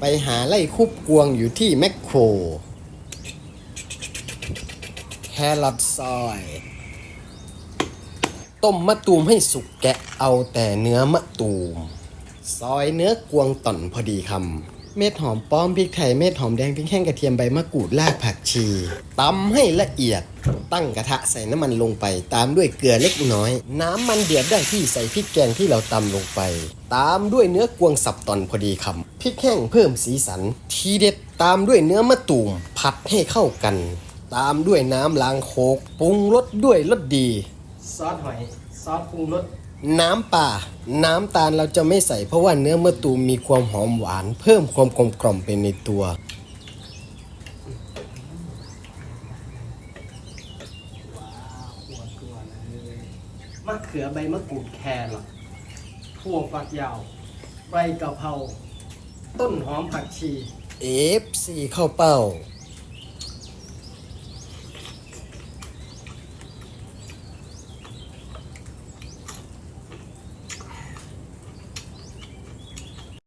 ไปหาไล่คุบกวงอยู่ที่แมคโคร แครอทซอย ต้มมะตูมให้สุกแกะเอาแต่เนื้อมะตูม ซอยเนื้อกวงต่อนพอดีคำ เม็ดหอมป้อมพริกไทยเม็ดหอมแดงพริกแห้งกระเทียมใบมะกรูดรากผักชีตำให้ละเอียด ตั้งกระทะใส่น้ำมันลงไป ตามด้วยเกลือเล็กน้อย น้ำมันเดือดได้ที่ใส่พริกแกงที่เราตำลงไป ตามด้วยเนื้อกวงสับตอนพอดีคำพริกแห้งเพิ่มสีสัน ทีเด็ดตามด้วยเนื้อมะตูมผัดให้เข้ากัน ตามด้วยน้ำล้างโคกปรุงรสด้วยรสดี ซอสหอย ซอสปรุงรสน้ำป่า น้ำตาลเราจะไม่ใส่เพราะว่าเนื้อมะตูมมีความหอมหวาน เพิ่มความกลมกล่อมไปในตัว หัวตัวเลย มะเขือใบมะกรูดแครอทถั่วฝักยาว ใบกะเพรา ต้นหอมผักชี เอฟซีเข้าเป้า